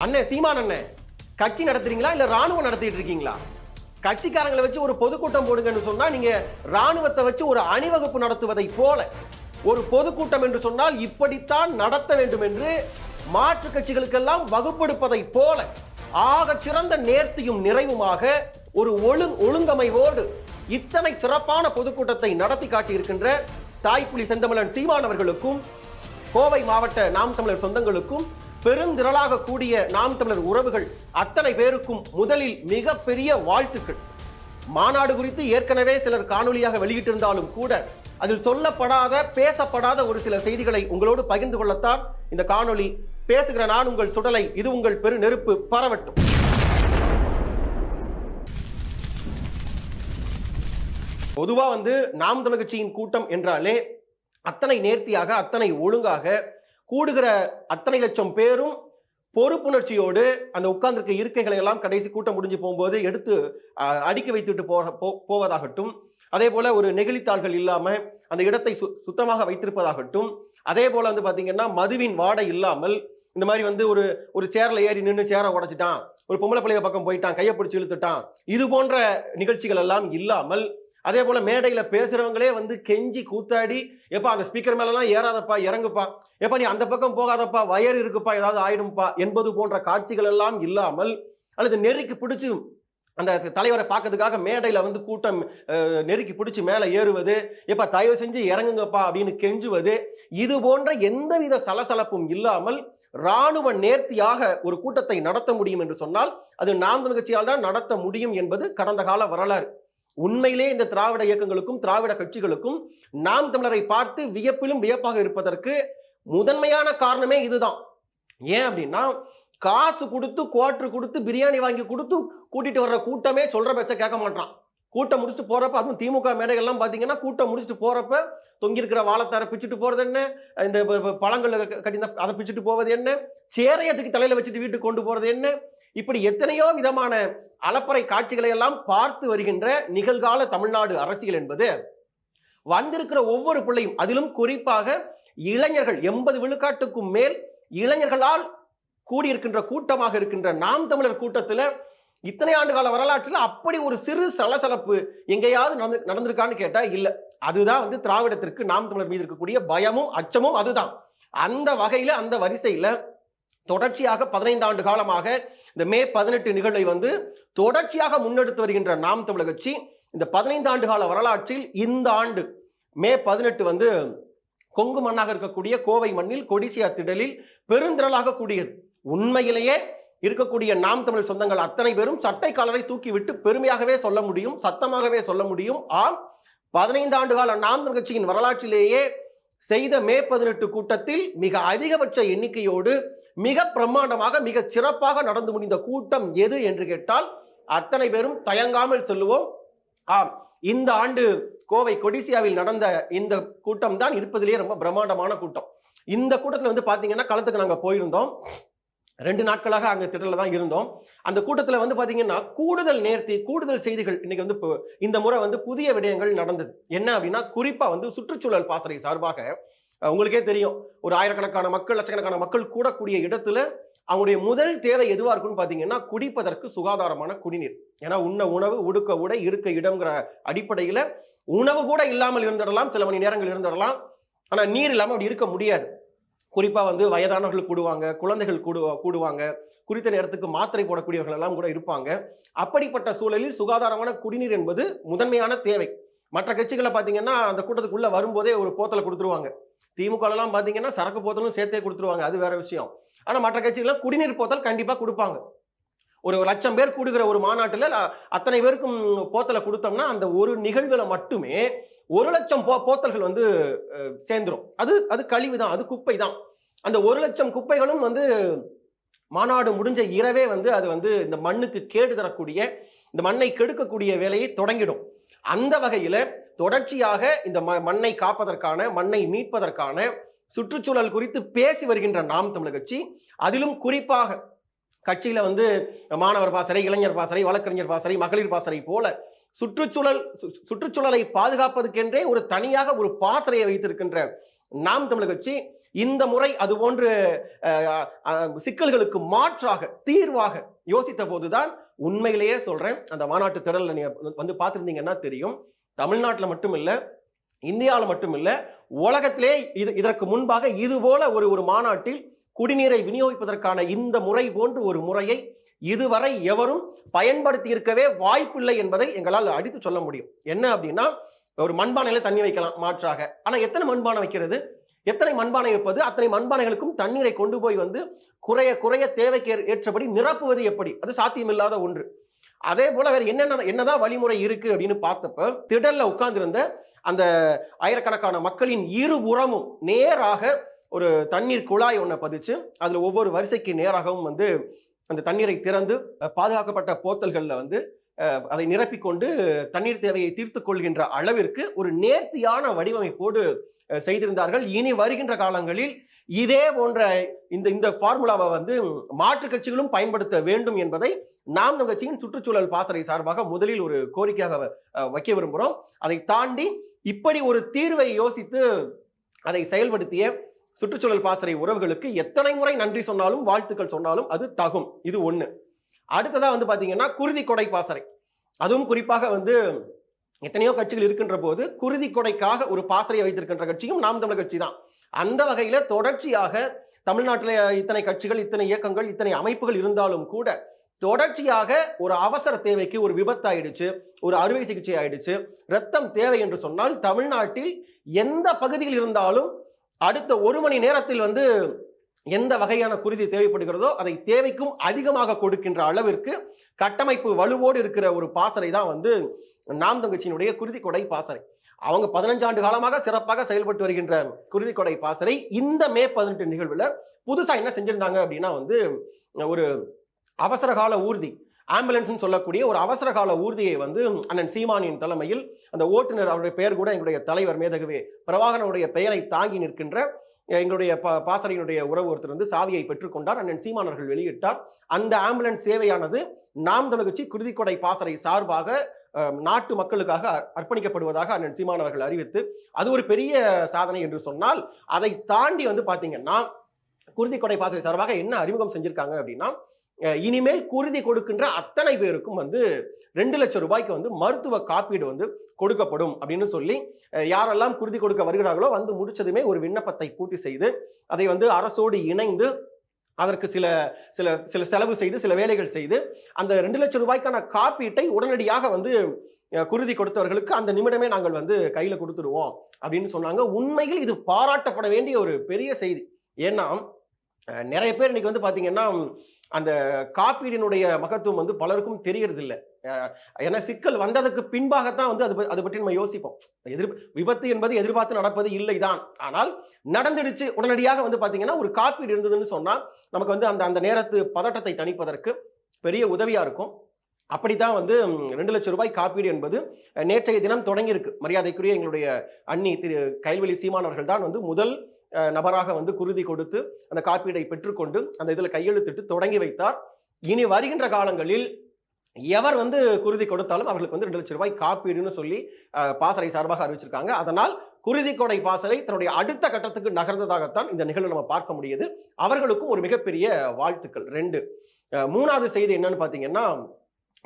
அண்ணே சீமான் அண்ணே கட்சி நடத்துறீங்களா இல்ல ராணுவம் நடத்திட்டு இருக்கீங்களா? கட்சிக்காரங்களை வச்சு ஒரு பொதுக்கூட்டம் போடுங்கன்னு சொன்னா நீங்க ராணுவத்தை வச்சு ஒரு அணிவகுப்பு நடத்துவதை போல ஒரு பொதுக்கூட்டம் என்று சொன்னால் இப்படித்தான் நடத்த வேண்டும் என்று மாற்று கட்சிகளுக்கெல்லாம் வகுப்பெடுப்பதை போல ஆக சிறந்த நேர்த்தியும் நிறைவுமாக ஒரு ஒழு ஒழுங்கமைவோடு இத்தனை சிறப்பான பொதுக்கூட்டத்தை நடத்தி காட்டியிருக்கின்ற தாய்ப்புலி செந்தமிழன் சீமான் அவர்களுக்கும் கோவை மாவட்ட நாம் தமிழர் சொந்தங்களுக்கும் பெருந்திரளாக கூடிய நாம் தமிழர் உறவுகள் அத்தனை பேருக்கும் முதலில் மிகப்பெரிய வாழ்த்துக்கள். மாநாடு குறித்து ஏற்கனவே சிலர் காணொலியாக வெளியிட்டிருந்தாலும் கூட அதில் சொல்லப்படாத பேசப்படாத ஒரு சில செய்திகளை உங்களோடு பகிர்ந்து கொள்ளத்தான் இந்த காணொளி. பேசுகிற நான் உங்கள் சுடலை இது உங்கள் பெரு நெருப்பு பரவட்டும். பொதுவாக வந்து நாம் தமிழ் கட்சியின் கூட்டம் என்றாலே அத்தனை நேர்த்தியாக அத்தனை ஒழுங்காக கூடுகிற அத்தனை லட்சம் பேரும் பொறுப்புணர்ச்சியோடு அந்த உட்கார்ந்திருக்க இருக்கைகளை எல்லாம் கடைசி கூட்டம் முடிஞ்சு போகும்போது எடுத்து அடுக்கி வைத்துட்டு போக போ- போவதாகட்டும். அதே போல ஒரு நெகிழித்தாள்கள் இல்லாமல் அந்த இடத்தை சு- சுத்தமாக வைத்திருப்பதாகட்டும். அதே போல வந்து பார்த்தீங்கன்னா மதுவின் வாடை இல்லாமல் இந்த மாதிரி வந்து ஒரு ஒரு சேரில் ஏறி நின்று சேரை உடைச்சிட்டான். ஒரு பொம்பளை பிள்ளைய பக்கம் போயிட்டான் கையை பிடிச்சி இழுத்துட்டான். இது போன்ற நிகழ்ச்சிகள் எல்லாம் இல்லாமல் அதே போல் மேடையில் பேசுகிறவங்களே வந்து கெஞ்சி கூத்தாடி எப்பா அந்த ஸ்பீக்கர் மேலெலாம் ஏறாதப்பா இறங்குப்பா. எப்பா நீ அந்த பக்கம் போகாதப்பா வயர் இருக்குப்பா ஏதாவது ஆயிடும்ப்பா என்பது போன்ற காட்சிகள் எல்லாம் இல்லாமல் அல்லது நெருக்கி பிடிச்சி அந்த தலைவரை பார்க்கறதுக்காக மேடையில் வந்து கூட்டம் நெருக்கி பிடிச்சி மேலே ஏறுவது எப்பா தயவு செஞ்சு இறங்குங்கப்பா அப்படின்னு கெஞ்சுவது இது போன்ற எந்தவித சலசலப்பும் இல்லாமல் ராணுவ நேர்த்தியாக ஒரு கூட்டத்தை நடத்த முடியும் என்று சொன்னால் அது நாம் நிகழ்ச்சியால் கட்சியால் தான் நடத்த முடியும் என்பது கடந்த கால வரலாறு. உண்மையிலே இந்த திராவிட இயக்கங்களுக்கும் திராவிட கட்சிகளுக்கும் நாம் தமிழரை பார்த்து வியப்பிலும் வியப்பாக இருப்பதற்கு முதன்மையான காரணமே இதுதான். ஏன் அப்படின்னா காசு கொடுத்து குவாட்ரு கொடுத்து பிரியாணி வாங்கி கொடுத்து கூட்டிட்டு வர்ற கூட்டமே சொல்ற பேச்ச கேட்க மாட்டான். கூட்டம் முடிச்சுட்டு போறப்ப அதுவும் திமுக மேடைகள்லாம் பாத்தீங்கன்னா கூட்டம் முடிச்சுட்டு போறப்ப தொங்கியிருக்கிற வாழைத்தாரை பிச்சுட்டு போறது என்ன? இந்த பழங்கள் கட்டின அதை பிச்சுட்டு போவது என்ன? சேரையத்துக்கு தூக்கி தலையில வச்சுட்டு வீட்டுக்கு கொண்டு போறது என்ன? இப்படி எத்தனையோ விதமான அலப்பறை காட்சிகளை எல்லாம் பார்த்து வருகின்ற நிகழ்கால தமிழ்நாடு அரசியல் என்பது வந்திருக்கிற ஒவ்வொரு பிள்ளையும் அதிலும் குறிப்பாக இளைஞர்கள் எண்பது விழுக்காட்டுக்கும் மேல் இளைஞர்களால் கூடியிருக்கின்ற கூட்டமாக இருக்கின்ற நாம் தமிழர் கூட்டத்தில் இத்தனை ஆண்டு கால வரலாற்றில் அப்படி ஒரு சிறு சலசலப்பு எங்கேயாவது நடந்து நடந்திருக்கான்னு கேட்டால் இல்லை. அதுதான் வந்து திராவிடத்திற்கு நாம் தமிழர் மீது இருக்கக்கூடிய பயமும் அச்சமும் அதுதான். அந்த வகையில் அந்த வரிசையில் தொடர்ச்சியாக பதினைந்து ஆண்டு காலமாக இந்த மே பதினெட்டு நிகழ்வை வந்து தொடர்ச்சியாக முன்னெடுத்து வருகின்ற நாம் தமிழர் கட்சி இந்த பதினைந்து ஆண்டு கால வரலாற்றில் இந்த ஆண்டு மே பதினெட்டு வந்து கொங்கு மண்ணாக இருக்கக்கூடிய கோவை மண்ணில் கொடிசியா திடலில் பெருந்திரளாக கூடியது உண்மையிலேயே இருக்கக்கூடிய நாம் தமிழ் சொந்தங்கள் அத்தனை பேரும் சட்டை காலரை தூக்கிவிட்டு பெருமையாகவே சொல்ல முடியும் சத்தமாகவே சொல்ல முடியும். ஆம் பதினைந்து ஆண்டு கால நாம் தமிழ் கட்சியின் வரலாற்றிலேயே செய்த மே பதினெட்டு கூட்டத்தில் மிக அதிகபட்ச எண்ணிக்கையோடு மிக பிரம்மாண்டமாக மிக சிறப்பாக நடந்து முடிந்த கூட்டம் எது என்று கேட்டால் அத்தனை பேரும் தயங்காமல் சொல்லுவோம். ஆம் இந்த ஆண்டு கோவை கொடிசியாவில் நடந்த இந்த கூட்டம் தான் இருப்பதிலேயே ரொம்ப பிரம்மாண்டமான கூட்டம். இந்த கூட்டத்தில் வந்து பார்த்தீங்கன்னா களத்துக்கு நாங்கள் போயிருந்தோம். ரெண்டு நாட்களாக அங்கே திடல்ல தான் இருந்தோம். அந்த கூட்டத்தில் வந்து பார்த்தீங்கன்னா கூடுதல் நேர்த்தி கூடுதல் செய்திகள் இன்னைக்கு வந்து இந்த முறை வந்து புதிய விடயங்கள் நடந்தது. என்ன அப்படின்னா குறிப்பாக வந்து சுற்றுச்சூழல் பாசறை சார்பாக உங்களுக்கே தெரியும் ஒரு ஆயிரக்கணக்கான மக்கள் லட்சக்கணக்கான மக்கள் கூடக்கூடிய இடத்துல அவங்களுடைய முதல் தேவை எதுவாக இருக்கும்னு பார்த்தீங்கன்னா குடிப்பதற்கு சுகாதாரமான குடிநீர். ஏன்னா உண்ண உணவு உடுக்க உடை இருக்க இடம்ங்கிற அடிப்படையில் உணவு கூட இல்லாமல் இருந்துடலாம் சில மணி நேரங்கள் இருந்துடலாம். ஆனால் நீர் இல்லாமல் அப்படி இருக்க முடியாது. குறிப்பாக வந்து வயதானவர்கள் கூடுவாங்க குழந்தைகள் கூடு கூடுவாங்க குறித்த நேரத்துக்கு மாத்திரை போடக்கூடியவர்கள் எல்லாம் கூட இருப்பாங்க. அப்படிப்பட்ட சூழலில் சுகாதாரமான குடிநீர் என்பது முதன்மையான தேவை. மற்ற கட்சிகளை பார்த்தீங்கன்னா அந்த கூட்டத்துக்குள்ளே வரும்போதே ஒரு போத்தலை கொடுத்துருவாங்க. திமுகலாம் பார்த்தீங்கன்னா சரக்கு போத்தலும் சேர்த்தே கொடுத்துருவாங்க. அது வேற விஷயம். ஆனால் மற்ற கட்சிகள்லாம் குடிநீர் போத்தல் கண்டிப்பாக கொடுப்பாங்க. ஒரு லட்சம் பேர் கூடுகிற ஒரு மாநாட்டில் அத்தனை பேருக்கும் போத்தலை கொடுத்தோம்னா அந்த ஒரு நிகழ்வில் மட்டுமே ஒரு லட்சம் போ போத்தல்கள் வந்து சேர்ந்துடும் சேர்ந்துரும். அது அது கழிவு தான் அது குப்பை தான் அந்த ஒரு லட்சம் குப்பைகளும் வந்து மாநாடு முடிஞ்ச இரவே வந்து அது வந்து இந்த மண்ணுக்கு கேடு தரக்கூடிய இந்த மண்ணை கெடுக்கக்கூடிய வேலையை தொடங்கிடும். அந்த வகையில் தொடர்ச்சியாக இந்த ம- மண்ணை காப்பதற்கான மண்ணை மீட்பதற்கான சுற்றுச்சூழல் குறித்து பேசி வருகின்ற நாம் தமிழர் கட்சி அதிலும் குறிப்பாக கட்சியில வந்து மாணவர் பாசறை இளைஞர் பாசறை வழக்கறிஞர் பாசறை மகளிர் பாசறை போல சுற்றுச்சூழல் சு- சுற்றுச்சூழலை பாதுகாப்பதற்கென்றே ஒரு தனியாக ஒரு பாசறையை வைத்திருக்கின்ற நாம் தமிழர் கட்சி இந்த முறை அது போன்று சிக்கல்களுக்கு மாற்றாக தீர்வாக யோசித்த போதுதான் உண்மையிலேயே சொல்றேன். அந்த மாநாட்டு திடல்ல நீங்க வந்து பார்த்துருந்தீங்கன்னா தெரியும். தமிழ்நாட்டில் மட்டும் இல்லை இந்தியாவில் மட்டும் இல்லை உலகத்திலே இது இதற்கு முன்பாக இதுபோல ஒரு ஒரு மாநாட்டில் குடிநீரை விநியோகிப்பதற்கான இந்த முறை போன்று ஒரு முறையை இதுவரை எவரும் பயன்படுத்தி இருக்கவே வாய்ப்பில்லை என்பதை எங்களால் அடித்து சொல்ல முடியும். என்ன அப்படின்னா ஒரு மண்பானையில தண்ணி வைக்கலாம் மாற்றாக. ஆனால் எத்தனை மண்பானை வைக்கிறது? எத்தனை மண்பானை வைப்பது? அத்தனை மண்பானைகளுக்கும் தண்ணீரை கொண்டு போய் வந்து குறைய குறைய தேவைக்கு ஏற்- ஏற்றபடி நிரப்புவது எப்படி? அது சாத்தியமில்லாத ஒன்று. அதே போல வேற என்னென்ன என்னதான் வழிமுறை இருக்கு அப்படின்னு பார்த்தப்ப திடல்ல உட்கார்ந்திருந்த அந்த ஆயிரக்கணக்கான மக்களின் இருபுறமும் நேராக ஒரு தண்ணீர் குழாய் ஒன்றை பதிச்சு அதுல ஒவ்வொரு வரிசைக்கு நேராகவும் வந்து அந்த தண்ணீரை திறந்து பாதுகாக்கப்பட்ட போத்தல்கள்ல வந்து அதை நிரப்பிக்கொண்டு தண்ணீர் தேவையை தீர்த்து கொள்கின்ற அளவிற்கு ஒரு நேர்த்தியான வடிவமைப்போடு செய்திருந்தார்கள். இனி வருகின்ற காலங்களில் இதே போன்ற இந்த இந்த ஃபார்முலாவை வந்து மாற்று கட்சிகளும் பயன்படுத்த வேண்டும் என்பதை நாம் கட்சியின் சுற்றுச்சூழல் பாசறை சார்பாக முதலில் ஒரு கோரிக்கையாக வைக்க விரும்புகிறோம் அதை தாண்டி இப்படி ஒரு தீர்வை யோசித்து அதை செயல்படுத்திய சுற்றுச்சூழல் பாசறை உறவுகளுக்கு எத்தனை முறை நன்றி சொன்னாலும் வாழ்த்துக்கள் சொன்னாலும் அது தகும். இது ஒன்று அடுத்ததாக வந்து பார்த்தீங்கன்னா குருதி கொடை பாசறை அதுவும் குறிப்பாக வந்து எத்தனையோ கட்சிகள் இருக்கின்ற போது குருதி கொடைக்காக ஒரு பாசறையை வைத்திருக்கின்ற கட்சியும் நாம் தமிழர் கட்சி தான். அந்த வகையில் தொடர்ச்சியாக தமிழ்நாட்டில் இத்தனை கட்சிகள் இத்தனை இயக்கங்கள் இத்தனை அமைப்புகள் இருந்தாலும் கூட தொடர்ச்சியாக ஒரு அவசர தேவைக்கு ஒரு விபத்து ஆயிடுச்சு ஒரு அறுவை சிகிச்சை ஆயிடுச்சு ரத்தம் தேவை என்று சொன்னால் தமிழ்நாட்டில் எந்த பகுதியில் இருந்தாலும் அடுத்த ஒரு மணி நேரத்தில் வந்து எந்த வகையான குருதி தேவைப்படுகிறதோ அதை தேவைக்கும் அதிகமாக கொடுக்கின்ற அளவிற்கு கட்டமைப்பு வலுவோடு இருக்கிற ஒரு பாசறை தான் வந்து நாம் தங்கச்சியினுடைய குருதி கொடை பாசறை. அவங்க பதினஞ்சு ஆண்டு காலமாக சிறப்பாக செயல்பட்டு வருகின்ற குருதி கொடை பாசறை. இந்த மே பதினெட்டு நிகழ்வுல புதுசா என்ன செஞ்சிருந்தாங்க அப்படின்னா வந்து ஒரு அவசர கால ஊர்தி ஆம்புலன்ஸ்னு சொல்லக்கூடிய ஒரு அவசர கால ஊர்தியை வந்து அண்ணன் சீமானியின் தலைமையில் அந்த ஓட்டுநர் அவருடைய பெயர் கூட எங்களுடைய தலைவர் மேதகவே பிரபாகரனுடைய பெயரை தாங்கி நிற்கின்ற எங்களுடைய பாசறையினுடைய உறவு ஒருத்தர் வந்து சாவியை பெற்றுக்கொண்டார். அண்ணன் சீமானவர்கள் வெளியிட்டார். அந்த ஆம்புலன்ஸ் சேவையானது நாம் தமிழகச்சி குருதிக்கொடை பாசறை சார்பாக நாட்டு மக்களுக்காக அர்ப்பணிக்கப்படுவதாக அண்ணன் சீமானவர்கள் அறிவித்து அது ஒரு பெரிய சாதனை என்று சொன்னால் அதை தாண்டி வந்து பார்த்தீங்கன்னா குருதிக்கொடை பாசறை சார்பாக என்ன அறிமுகம் செஞ்சிருக்காங்க அப்படின்னா இனிமேல் குருதி கொடுக்கின்ற அத்தனை பேருக்கும் வந்து ரெண்டு லட்சம் ரூபாய்க்கு வந்து மருத்துவ காப்பீடு வந்து கொடுக்கப்படும் அப்படின்னு சொல்லி யாரெல்லாம் குருதி கொடுக்க வருகிறார்களோ வந்து முடிச்சதுமே ஒரு விண்ணப்பத்தை பூர்த்தி செய்து அதை வந்து அரசோடு இணைந்து அதற்கு சில சில சில செலவு செய்து சில வேலைகள் செய்து அந்த ரெண்டு லட்சம் ரூபாய்க்கான காப்பீட்டை உடனடியாக வந்து குருதி கொடுத்தவர்களுக்கு அந்த நிமிடமே நாங்கள் வந்து கையில் கொடுத்துருவோம் அப்படின்னு சொன்னாங்க. உண்மையில் இது பாராட்டப்பட வேண்டிய ஒரு பெரிய செய்தி. ஏன்னா நிறைய பேர் இன்னைக்கு வந்து பார்த்தீங்கன்னா அந்த காப்பீடினுடைய மகத்துவம் வந்து பலருக்கும் தெரியறது இல்லை ஏன்னா சிக்கல் வந்ததுக்கு பின்பாகத்தான் வந்து அது அதை பற்றி நம்ம யோசிப்போம். எதிர் விபத்து என்பது எதிர்பார்த்து நடப்பது இல்லை தான் ஆனால் நடந்துடுச்சு உடனடியாக வந்து பார்த்தீங்கன்னா ஒரு காப்பீடு இருந்ததுன்னு சொன்னால் நமக்கு வந்து அந்த அந்த நேரத்து பதட்டத்தை தணிப்பதற்கு பெரிய உதவியாக இருக்கும். அப்படித்தான் வந்து ரெண்டு லட்சம் ரூபாய் காப்பீடு என்பது நேற்றைய தினம் தொடங்கியிருக்கு. மரியாதைக்குரிய எங்களுடைய அண்ணி திரு கைல்வெளி சீமானவர்கள் தான் வந்து முதல் நபராக வந்து குருதி கொடுத்து அந்த காப்பீடை பெற்றுக்கொண்டு அந்த இதில் கையெழுத்திட்டு தொடங்கி வைத்தார். இனி வருகின்ற காலங்களில் எவர் வந்து குருதி கொடுத்தாலும் அவர்களுக்கு வந்து ரெண்டு லட்சம் ரூபாய் காப்பீடுன்னு சொல்லி பாசறை சார்பாக அறிவிச்சிருக்காங்க. அதனால் குருதி கொடை பாசறை தன்னுடைய அடுத்த கட்டத்துக்கு நகர்ந்ததாகத்தான் இந்த நிகழ்வு நம்ம பார்க்க முடியுது. அவர்களுக்கும் ஒரு மிகப்பெரிய வாழ்த்துக்கள். ரெண்டு மூணாவது செய்தி என்னன்னு பார்த்தீங்கன்னா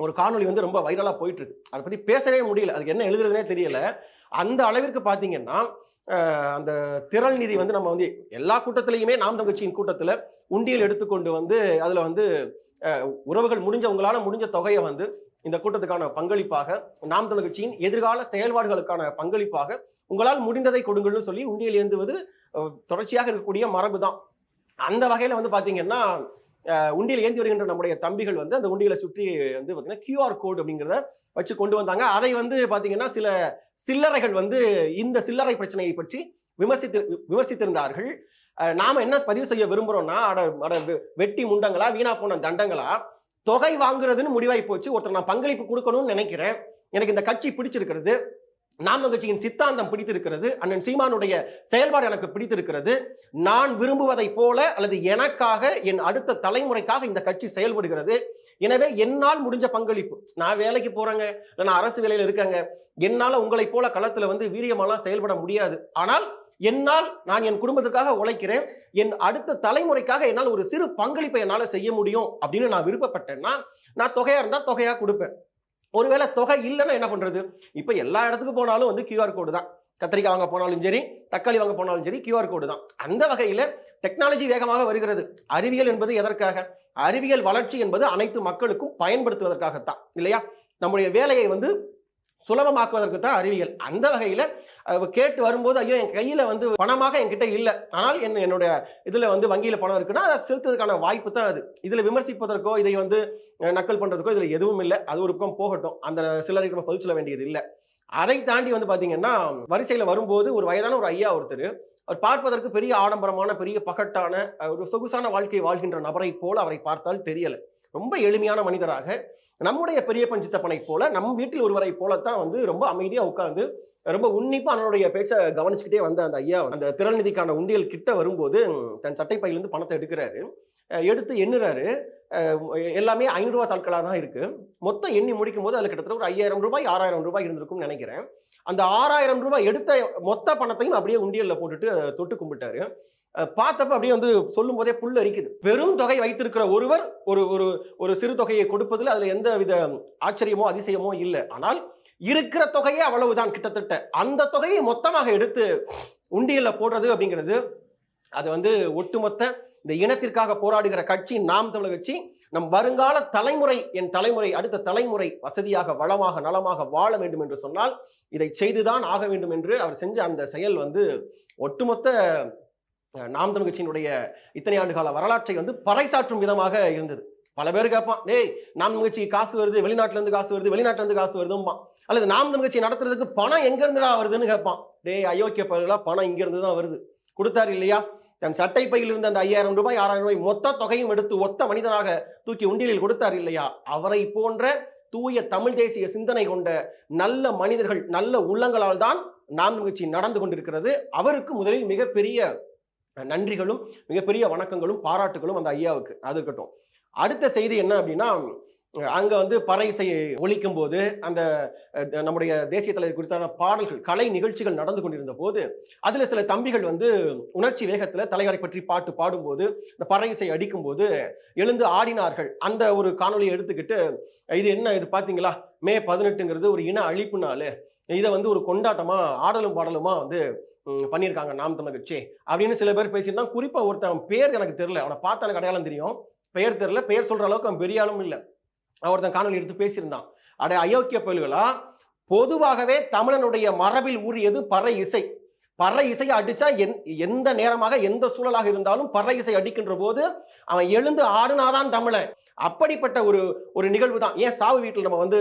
ஒரு காணொலி வந்து ரொம்ப வைரலாக போயிட்டு இருக்கு. அதை பத்தி பேசவே முடியல. அதுக்கு என்ன எழுதுறதுனே தெரியல. அந்த அளவிற்கு பார்த்தீங்கன்னா அந்த திரள் நிதி வந்து நம்ம வந்து எல்லா கூட்டத்திலையுமே நாம் தங்கச்சியின் கூட்டத்தில் உண்டியல் எடுத்துக்கொண்டு வந்து அதில் வந்து உறவுகள் முடிஞ்சவங்களால முடிஞ்ச தொகையை வந்து இந்த கூட்டத்துக்கான பங்களிப்பாக நாம் தமிழ் கட்சியின் எதிர்கால செயல்பாடுகளுக்கான பங்களிப்பாக உங்களால் முடிந்ததை கொடுங்கள்னு சொல்லி உண்டியல் ஏந்துவது தொடர்ச்சியாக இருக்கக்கூடிய மரபு தான் அந்த வகையில் வந்து பார்த்தீங்கன்னா உண்டியில் ஏந்தி வருகின்ற நம்முடைய தம்பிகள் வந்து அந்த உண்டியலை சுற்றி வந்து பார்த்தீங்கன்னா கியூஆர் கோட் அப்படிங்கிறத வச்சு கொண்டு வந்தாங்க. அதை வந்து பார்த்தீங்கன்னா சில சில்லறைகள் வந்து இந்த சில்லறை பிரச்சனையை பற்றி விமர்சித்து விமர்சித்திருந்தார்கள். நாம் என்ன பதிவு செய்ய விரும்புகிறோம்னா அட அட வெ- வெட்டி முண்டங்களா வீணா போன தண்டங்களா? தொகை வாங்குறதுன்னு முடிவாகி போச்சு. ஒருத்தர் நான் பங்களிப்பு கொடுக்கணும்னு நினைக்கிறேன். எனக்கு இந்த கட்சி பிடிச்சிருக்கிறது. நாம் கட்சியின் சித்தாந்தம் பிடித்திருக்கிறது. அண்ணன் சீமானுடைய செயல்பாடு எனக்கு பிடித்திருக்கிறது. நான் விரும்புவதை போல அல்லது எனக்காக என் அடுத்த தலைமுறைக்காக இந்த கட்சி செயல்படுகிறது. எனவே என்னால் முடிஞ்ச பங்களிப்பு. நான் வேலைக்கு போறேங்க இல்லை நான் அரசு வேலையில் இருக்கேங்க. என்னால் உங்களைப் போல களத்துல வந்து வீரியமாலாம் செயல்பட முடியாது. ஆனால் என்னால் நான் என் குடும்பத்துக்காக உழைக்கிறேன். என் அடுத்த தலைமுறைக்காக என்னால் ஒரு சிறு பங்களிப்பை என்னால் செய்ய முடியும் அப்படின்னு நான் விருப்பப்பட்டேன்னா நான் தொகையாக இருந்தால் தொகையாக கொடுப்பேன். ஒருவேளை தொகை இல்லைன்னா என்ன பண்ணுறது இப்போ எல்லா இடத்துக்கு போனாலும் வந்து கியூஆர் கோடு தான். கத்திரிக்காய் வாங்க போனாலும் சரி தக்காளி வாங்க போனாலும் சரி கியூஆர் கோடு தான். அந்த வகையில் டெக்னாலஜி வேகமாக வருகிறது. அறிவியல் என்பது எதற்காக? அறிவியல் வளர்ச்சி என்பது அனைத்து மக்களுக்கும் பயன்படுத்துவதற்காகத்தான் இல்லையா? நம்முடைய வேலையை வந்து சுலபமாக்குவதற்கு தான் அறிவியல். அந்த வகையில் கேட்டு வரும்போது ஐயோ என் கையில் வந்து பணமாக என்கிட்ட இல்லை. ஆனால் என் என்னுடைய இதில் வந்து வங்கியில் பணம் இருக்குன்னா அதை செலுத்துறதுக்கான வாய்ப்பு தான் அது. இதில் விமர்சிப்பதற்கோ இதை வந்து நக்கல் பண்ணுறதுக்கோ இதில் எதுவும் இல்லை. அது ஒரு பக்கம் போகட்டும். அந்த சிலருக்கு நம்ம பதில் சொல்ல வேண்டியது இல்லை. அதை தாண்டி வந்து பார்த்தீங்கன்னா வரிசையில் வரும்போது ஒரு வயதான ஒரு ஐயா ஒருத்தர் அவர் பார்ப்பதற்கு பெரிய ஆடம்பரமான பெரிய பகட்டான ஒரு சொகுசான வாழ்க்கை வாழ்கின்ற நபரை போல் அவரை பார்த்தால் தெரியலை. ரொம்ப எளிமையான மனிதராக நம்முடைய பெரிய பஞ்சித்தப்பனை போல நம் வீட்டில் ஒருவரை போலத்தான் வந்து ரொம்ப அமைதியாக உட்கார்ந்து ரொம்ப உன்னிப்பாக அவனுடைய பேச்சை கவனிச்சுக்கிட்டே வந்த அந்த ஐயா அந்த திரள்நிதிக்கான உண்டியல் கிட்ட வரும்போது தன் சட்டை பையிலிருந்து பணத்தை எடுக்கிறாரு. எடுத்து எண்ணுறாரு. எல்லாமே ஐநூறுரூவா ரூபாய் தாட்களாக தான் இருக்குது மொத்தம் எண்ணி முடிக்கும் போது அதில் கிட்டத்தட்ட ஒரு ஐயாயிரம் ரூபாய் ஆறாயிரம் ரூபாய் இருந்திருக்கும்னு நினைக்கிறேன். அந்த ஆறாயிரம் ரூபாய் எடுத்த மொத்த பணத்தையும் அப்படியே உண்டியலில் போட்டுட்டு தொட்டு கும்பிட்டாரு. பார்த்தப்ப அப்படியே வந்து சொல்லும் போதே புல் அரிக்குது. பெரும் தொகை வைத்திருக்கிற ஒருவர் ஒரு ஒரு ஒரு சிறு தொகையை கொடுப்பதில் அதுல எந்த வித ஆச்சரியமோ அதிசயமோ இல்லை. ஆனால் இருக்கிற தொகையே அவ்வளவுதான் கிட்டத்தட்ட. அந்த தொகையை மொத்தமாக எடுத்து உண்டியலில் போடுறது அப்படிங்கிறது அது வந்து ஒட்டுமொத்த இந்த இனத்திற்காக போராடுகிற கட்சி நாம் தமிழர் கட்சி நம் வருங்கால தலைமுறை என் தலைமுறை அடுத்த தலைமுறை வசதியாக வளமாக நலமாக வாழ வேண்டும் என்று சொன்னால் இதை செய்துதான் ஆக வேண்டும் என்று அவர் செஞ்ச அந்த செயல் வந்து ஒட்டுமொத்த நாம் தமிழ் கட்சியினுடைய இத்தனை ஆண்டு கால வரலாற்றை வந்து பறைசாற்றும் விதமாக இருந்தது. பல பேர் கேட்பான் டேய் நாம் தமிழ் கட்சிக்கு காசு வருது வெளிநாட்டிலேருந்து காசு வருது வெளிநாட்டிலேருந்து காசு வருதும்பான். அல்லது நாம் தமிழ் கட்சி நடத்துறதுக்கு பணம் எங்கேருந்துடா வருதுன்னு கேட்பான் டேய் அயோக்கிய பயிர்களா பணம் இங்கேருந்து தான் வருது. கொடுத்தாரு இல்லையா? தன் சட்டை பையில் இருந்த அந்த ஐயாயிரம் ரூபாய் ஆறாயிரம் ரூபாய் மொத்த தொகையும் எடுத்து ஒத்த மனிதனாக தூக்கி உண்டியலில் கொடுத்தார் இல்லையா? அவரை போன்ற தூய தமிழ் தேசிய சிந்தனை கொண்ட நல்ல மனிதர்கள் நல்ல உள்ளங்களால் தான் நாம் நிகழ்ச்சி நடந்து கொண்டிருக்கிறது. அவருக்கு முதலில் மிகப்பெரிய நன்றிகளும் மிகப்பெரிய வணக்கங்களும் பாராட்டுகளும் அந்த ஐயாவுக்கு. அது இருக்கட்டும். அடுத்த செய்தி என்ன அப்படின்னா அங்கே வந்து பறை இசையை ஒழிக்கும் போது அந்த நம்முடைய தேசிய தலைவர் குறித்தான பாடல்கள் கலை நிகழ்ச்சிகள் நடந்து கொண்டிருந்த போது அதில் சில தம்பிகள் வந்து உணர்ச்சி வேகத்தில் தலைவரை பற்றி பாட்டு பாடும்போது இந்த பறை இசை அடிக்கும் போது எழுந்து ஆடினார்கள். அந்த ஒரு காணொலியை எடுத்துக்கிட்டு இது என்ன இது பார்த்தீங்களா மே பதினெட்டுங்கிறது ஒரு இன அழிப்புனால இதை வந்து ஒரு கொண்டாட்டமாக ஆடலும் பாடலுமா வந்து பண்ணியிருக்காங்க. நாம் தமிழ் கட்சி. அப்படின்னு சில பேர் பேசியிருந்தான். குறிப்பாக ஒருத்தன் பேர் எனக்கு தெரியல. அவனை பார்த்தா எனக்கு அடையாளம் தெரியும். பெயர் தெரியல. பெயர் சொல்கிற அளவுக்கு அவன் பெரிய ஆளும் இல்லை. ஒருத்தன் காணொலி எடுத்து பேசியிருந்தான். அடைய அயோக்கிய பயல்களா பொதுவாகவே தமிழனுடைய மரபில் ஊறியது பறை இசை. பறை இசையை அடிச்சா எந் எந்த நேரமாக எந்த சூழலாக இருந்தாலும் பறை இசை அடிக்கின்ற போது அவன் எழுந்து ஆடுனாதான் தமிழன். அப்படிப்பட்ட ஒரு ஒரு நிகழ்வு தான். ஏன் சாவு வீட்டில் நம்ம வந்து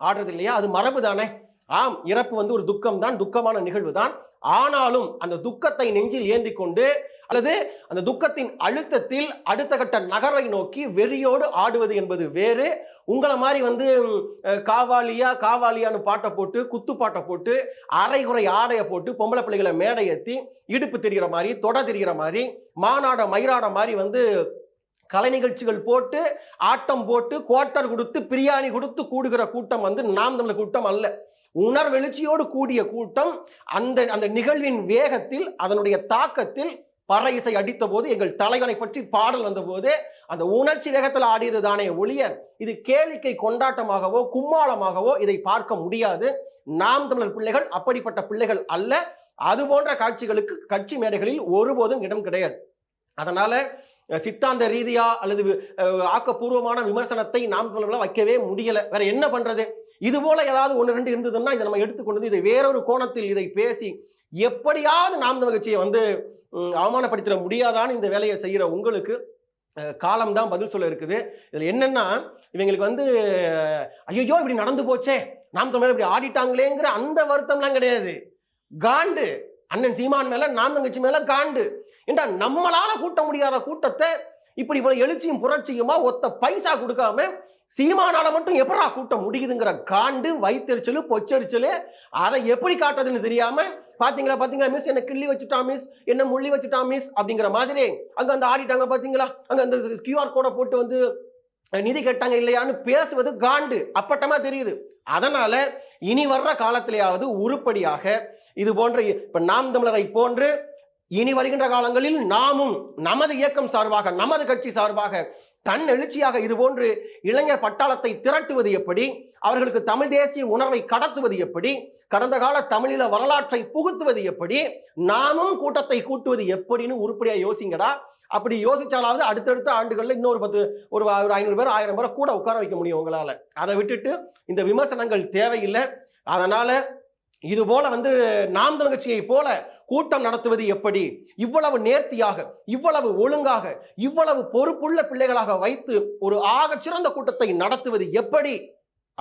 ஆடுறது இல்லையா? அது மரபு தானே ஆம் இறப்பு வந்து ஒரு துக்கம் தான் துக்கமான நிகழ்வு தான் ஆனாலும் அந்த துக்கத்தை நெஞ்சில் ஏந்தி கொண்டு அல்லது அந்த துக்கத்தின் அழுத்தத்தில் அடுத்த கட்ட நகரை நோக்கி வெறியோடு ஆடுவது என்பது வேறு. உங்களை மாதிரி வந்து காவாலியா காவாலியான்னு பாட்டை போட்டு குத்து பாட்டை போட்டு அரைகுறை ஆடையை போட்டு பொம்பளை பிள்ளைகளை மேடை ஏற்றி இடுப்பு தெரிகிற மாதிரி தொட தெரிகிற மாதிரி மாநாட மயிராட மாதிரி வந்து கலை நிகழ்ச்சிகள் போட்டு ஆட்டம் போட்டு குவார்ட்டர் கொடுத்து பிரியாணி கொடுத்து கூடுகிற கூட்டம் வந்து நாம் தமிழ் கூட்டம் அல்ல. உணர்வெழுச்சியோடு கூடிய கூட்டம் அந்த அந்த நிகழ்வின் வேகத்தில் அதனுடைய தாக்கத்தில் பற இசை அடித்த போது எங்கள் தலைவனை பற்றி பாடல் வந்தபோது அந்த உணர்ச்சி வேகத்தில் ஆடியது தானே ஒழிய இது கேளிக்கை கொண்டாட்டமாகவோ கும்மாளமாகவோ இதை பார்க்க முடியாது. நாம் தமிழர் பிள்ளைகள் அப்படிப்பட்ட பிள்ளைகள் அல்ல. அது போன்ற காட்சிகளுக்கு கட்சி மேடைகளில் ஒருபோதும் இடம் கிடையாது. அதனால சித்தாந்த ரீதியா அல்லது ஆக்கப்பூர்வமான விமர்சனத்தை நாம் தமிழர்களால் வைக்கவே முடியல. வேற என்ன பண்றது? இது போல ஏதாவது ஒன்று ரெண்டு இருந்ததுன்னா இதை நம்ம எடுத்துக்கொண்டு வந்து இதை வேறொரு கோணத்தில் இதை பேசி எப்படியாவது நாம் தமிழ் கட்சியை வந்து அவமானப்படுத்திட முடியாதான்னு இந்த வேலையை செய்கிற உங்களுக்கு காலம் தான் பதில் சொல்ல இருக்குது. இதில் என்னென்னா இவங்களுக்கு வந்து ஐயோ இப்படி நடந்து போச்சே நாம் தமிழர் இப்படி ஆடிட்டாங்களேங்கிற அந்த வருத்தம்லாம் கிடையாது. காண்டு அண்ணன் சீமான் மேலே நாம் தங்கச்சி மேலே காண்டு. ஏண்டா நம்மளால கூட்ட முடியாத கூட்டத்தை இப்படி இவ்வளோ எழுச்சியும் புரட்சியுமா ஒத்த பைசா கொடுக்காம சீமானால மட்டும் எப்படா கூட்டம் முடியுதுங்கிற காண்டு வைத்தெரிச்சலு பொச்சரிச்சலு அதை எப்படி காட்டுறதுன்னு தெரியாம பாத்தீங்களா பாத்தீங்களா மிஸ் என்ன கிள்ளி வச்சுட்டா மிஸ் என்ன முள்ளி வச்சுட்டா மிஸ் அப்படிங்கிற மாதிரி அங்க அந்த ஆடிட்டாங்க பாத்தீங்களா அங்க அந்த கியூஆர் கோடை போட்டு வந்து நிதி கேட்டாங்க இல்லையான்னு பேசுவது காண்டு அப்பட்டமா தெரியுது. அதனால இனி வர்ற காலத்திலேயாவது உருப்படியாக இது போன்ற இப்ப நாம் தமிழரை போன்று இனி வருகின்ற காலங்களில் நாமும் நமது இயக்கம் சார்பாக நமது கட்சி சார்பாக தன் எழுச்சியாக இதுபோன்று இளைஞர் பட்டாளத்தை திரட்டுவது எப்படி? அவர்களுக்கு தமிழ் தேசிய உணர்வை கடத்துவது எப்படி? கடந்த கால தமிழில வரலாற்றை புகுத்துவது எப்படி? நாமும் கூட்டத்தை கூட்டுவது எப்படின்னு உருப்படியா யோசிங்கடா. அப்படி யோசிச்சாலாவது அடுத்தடுத்த ஆண்டுகளில் இன்னொரு பத்து ஒரு ஒரு ஐநூறு பேர் ஆயிரம் பேரை கூட உட்கார வைக்க முடியும் உங்களால. அதை விட்டுட்டு இந்த விமர்சனங்கள் தேவையில்லை. அதனால இது போல வந்து நாம் தமிழ் கட்சியை போல கூட்டம் நடத்துவது எப்படி? இவ்வளவு நேர்த்தியாக இவ்வளவு ஒழுங்காக இவ்வளவு பொறுப்புள்ள பிள்ளைகளாக வைத்து ஒரு ஆகச் சிறந்த கூட்டத்தை நடத்துவது எப்படி?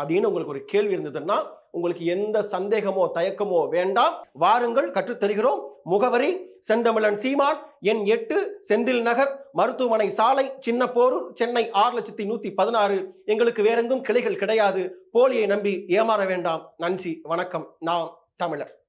அப்படின்னு உங்களுக்கு ஒரு கேள்வி இருந்ததுன்னா உங்களுக்கு எந்த சந்தேகமோ தயக்கமோ வேண்டாம். வாருங்கள் கற்றுத்தருகிறோம். முகவரி செந்தமிழன் சீமான் எண் எட்டு செந்தில் நகர் மருத்துவமனை சாலை சின்னப்போரூர் சென்னை ஆறு லட்சத்தி நூத்தி பதினாறு. எங்களுக்கு வேறெங்கும் கிளைகள் கிடையாது. போலியை நம்பி ஏமாற வேண்டாம். நன்றி வணக்கம். நாம் தமிழர்.